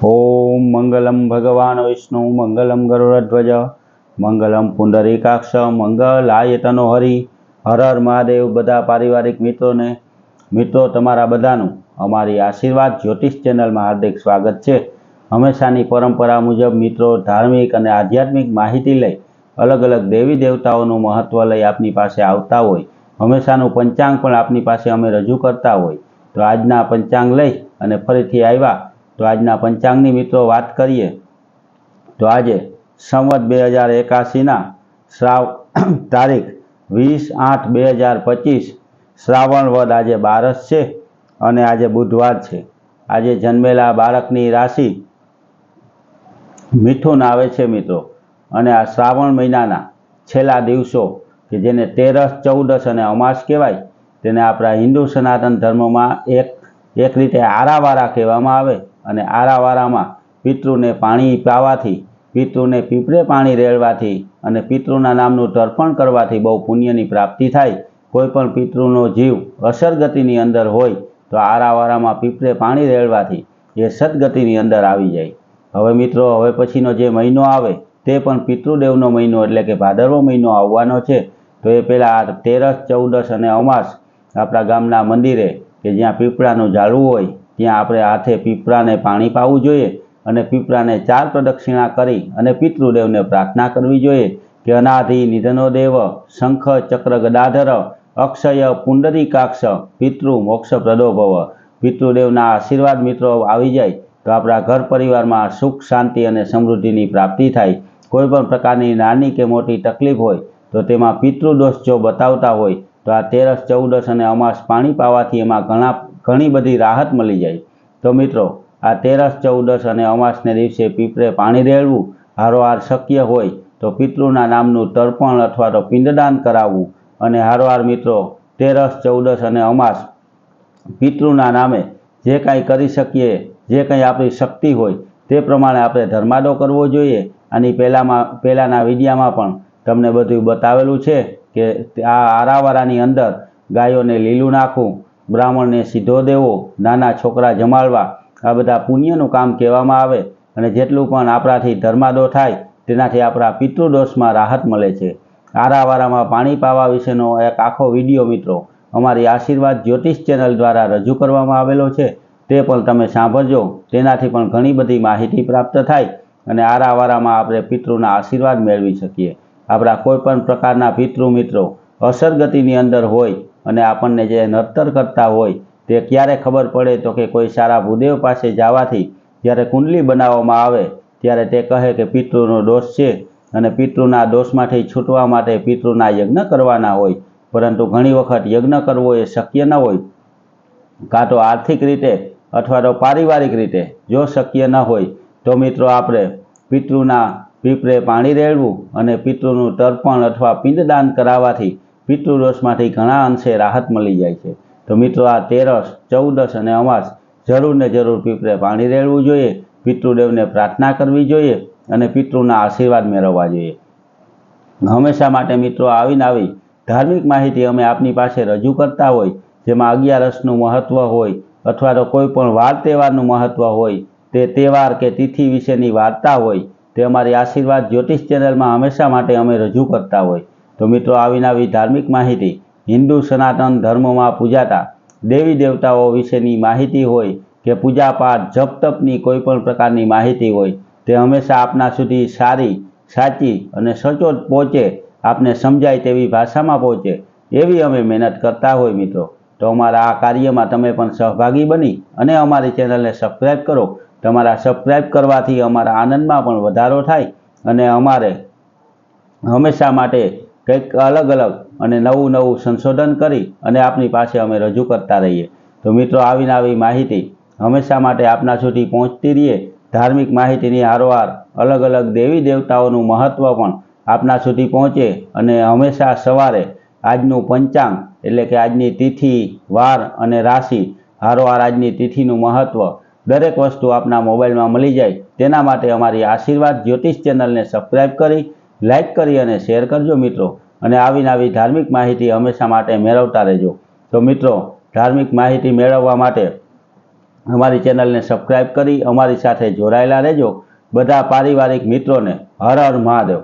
ઓમ મંગલમ ભગવાન વિષ્ણુ મંગલમ ગરુડધ્વજ મંગલમ પુંડરીકાક્ષ મંગલ આયતનો હરિ હર હર મહાદેવ બધા પારિવારિક મિત્રોને, મિત્રો તમારા બધાનું અમારી આશીર્વાદ જ્યોતિષ ચેનલમાં હાર્દિક સ્વાગત છે. હંમેશાની પરંપરા મુજબ મિત્રો ધાર્મિક અને આધ્યાત્મિક માહિતી લઈ અલગ અલગ દેવી દેવતાઓનું મહત્ત્વ લઈ આપની પાસે આવતા હોય. હંમેશાનું પંચાંગ પણ આપની પાસે અમે રજૂ કરતા હોય. તો આજના પંચાંગ લઈ અને ફરીથી આવ્યા તો આજના પંચાંગની મિત્રો વાત કરીએ. તો આજે સંવત બે હજાર એકાસીના શ્રાવ, તારીખ વીસ આઠ બે હજાર પચીસ શ્રાવણ વદ આજે બારસ છે અને આજે બુધવાર છે. આજે જન્મેલા બાળકની રાશિ મિથુન આવે છે મિત્રો. અને આ શ્રાવણ મહિનાના છેલ્લા દિવસો કે જેને તેરસ, ચૌદસ અને અમાસ કહેવાય, તેને આપણા હિન્દુ સનાતન ધર્મમાં એક એક રીતે આરાવારા કહેવામાં આવે. અને આરાવારામાં પિતૃને પાણી પાવાથી, પિતૃને પીપળે પાણી રેડવાથી અને પિતૃના નામનું તર્પણ કરવાથી બહુ પુણ્યની પ્રાપ્તિ થાય. કોઈ પણ પિતૃનો જીવ અસરગતિની અંદર હોય તો આરાવારામાં પીપળે પાણી રેડવાથી એ સદગતિની અંદર આવી જાય. હવે મિત્રો, હવે પછીનો જે મહિનો આવે તે પણ પિતૃદેવનો મહિનો એટલે કે ભાદરવો મહિનો આવવાનો છે. તો એ પહેલાં તેરસ, ચૌદસ અને અમાસ આપણા ગામના મંદિરે કે જ્યાં પીપળાનું ઝાડવું હોય ત્યાં આપણે હાથે પીપળાને પાણી પાવું જોઈએ અને પીપળાને ચાર પ્રદક્ષિણા કરી અને પિતૃદેવને પ્રાર્થના કરવી જોઈએ કે અનાધિ નિધનો દેવ, શંખ, ચક્ર ગદાધર, અક્ષય પુંડરીકાક્ષ પિતૃ મોક્ષ પ્રદો ભવ. પિતૃદેવના આશીર્વાદ મિત્રો આવી જાય તો આપણા ઘર પરિવારમાં સુખ, શાંતિ અને સમૃદ્ધિની પ્રાપ્તિ થાય. કોઈ પણ પ્રકારની નાની કે મોટી તકલીફ હોય તો તેમાં પિતૃદોષ જો બતાવતા હોય તો આ તેરસ, ચૌદસ અને અમાસ પાણી પાવાથી એમાં ઘણા ઘણી બધી રાહત મળી જાય. તો મિત્રો, આ તેરસ, ચૌદસ અને અમાસને દિવસે પીપળે પાણી રેડવું હારોહાર શક્ય હોય તો પિતૃના નામનું તર્પણ અથવા તો પિંડદાન કરાવવું. અને હારોહાર મિત્રો, તેરસ, ચૌદસ અને અમાસ પિતૃના નામે જે કાંઈ કરી શકીએ, જે કંઈ આપણી શક્તિ હોય તે પ્રમાણે આપણે ધર્માદો કરવો જોઈએ. આની પહેલાંમાં, પહેલાંના વિડીયામાં પણ તમને બધું બતાવેલું છે કે આ આરાવારાની અંદર ગાયોને લીલું નાખવું બ્રાહ્મણને સીધો દેવો, નાના છોકરા જમાડવા, આ બધા પુણ્યનું કામ કહેવામાં આવે અને જેટલું પણ આપણાથી ધર્માદો થાય, તેનાથી આપણા પિતૃદોષમાં રાહત મળે છે. આરાવારામાં પાણી પાવા વિશેનો એક આખો વીડિયો મિત્રો, અમારી આશીર્વાદ જ્યોતિષ ચેનલ દ્વારા રજૂ કરવામાં આવેલો છે. તે પણ તમે સાંભળજો, તેનાથી પણ ઘણી બધી માહિતી પ્રાપ્ત થાય અને આરાવારામાં આપણે પિતૃના આશીર્વાદ મેળવી શકીએ. આપણા કોઈપણ પ્રકારના પિતૃ મિત્રો અસરગતિની અંદર હોય અને આપણને જે નડતર કરતા હોય તે ક્યારે ખબર પડે તો કે કોઈ સારા ભૂદેવ પાસે જવાથી જ્યારે કુંડલી બનાવવામાં આવે ત્યારે તે કહે કે પિતૃનો દોષ છે અને પિતૃના દોષમાંથી છૂટવા માટે પિતૃના યજ્ઞ કરવાના હોય. પરંતુ ઘણી વખત યજ્ઞ કરવો એ શક્ય ન હોય. કાં તો આર્થિક રીતે અથવા તો પારિવારિક રીતે જો શક્ય ન હોય, તો મિત્રો આપણે પિતૃના પીપળે પાણી રેડવું અને પિતૃનું તર્પણ અથવા પિંડદાન કરાવવાથી પિતૃદોષમાંથી ઘણા અંશે રાહત મળી જાય છે. તો મિત્રો, આ તેરસ, ચૌદસ અને અમાસ જરૂર ને જરૂર પીપળે પાણી રેડવું જોઈએ, પિતૃદેવને પ્રાર્થના કરવી જોઈએ અને પિતૃના આશીર્વાદ મેળવવા જોઈએ. હંમેશા માટે મિત્રો, આવીને આવી ધાર્મિક માહિતી અમે આપની પાસે રજૂ કરતા હોય, જેમાં અગિયારસનું મહત્ત્વ હોય અથવા તો કોઈ પણ વાર તહેવારનું મહત્ત્વ હોય, તે તહેવાર કે તિથિ વિશેની વાર્તા હોય, તે અમારી આશીર્વાદ જ્યોતિષ ચેનલમાં હંમેશા માટે અમે રજૂ કરતા હોય. તો મિત્રો આવીને આવી ધાર્મિક માહિતી હિન્દુ સનાતન ધર્મમાં પૂજાતા દેવી દેવતાઓ વિશેની માહિતી હોય કે પૂજાપાઠ, જપ તપની કોઈ પણ પ્રકારની માહિતી હોય, તે હંમેશા આપના સુધી સારી, સાચી અને સચોટ પહોંચે, આપને સમજાય તેવી ભાષામાં પહોંચે, એવી અમે મહેનત કરતા હોય મિત્રો. તો અમારા આ કાર્યમાં તમે પણ સહભાગી બની અને અમારી ચેનલને સબસ્ક્રાઈબ કરો. તમારા સબસ્ક્રાઈબ કરવાથી અમારા આનંદમાં પણ વધારો થાય અને અમારે હંમેશા માટે કંઈક અલગ અલગ અને નવું નવું સંશોધન કરી અને આપની પાસે અમે રજૂ કરતા રહીએ. તો મિત્રો, આવીને આવી માહિતી હંમેશા માટે આપના સુધી પહોંચતી રહીએ. ધાર્મિક માહિતીની હારોહાર અલગ અલગ દેવી દેવતાઓનું મહત્ત્વ પણ આપના સુધી પહોંચે અને હંમેશા સવારે આજનું પંચાંગ એટલે કે આજની તિથિ, વાર અને રાશિ હારોહાર આજની તિથિનું મહત્ત્વ દરેક વસ્તુ આપના મોબાઈલમાં મળી જાય. તેના માટે અમારી આશીર્વાદ જ્યોતિષ ચેનલને સબસ્ક્રાઈબ કરી લાઈક કરી અને શેર કરજો મિત્રો. અને આવીને આવી ધાર્મિક માહિતી હંમેશા માટે મેળવતા રહેજો. તો મિત્રો, ધાર્મિક માહિતી મેળવવા માટે અમારી ચેનલને સબસ્ક્રાઈબ કરી, અમારી સાથે જોડાયેલા રહેજો. બધા પારિવારિક મિત્રોને હર હર મહાદેવ.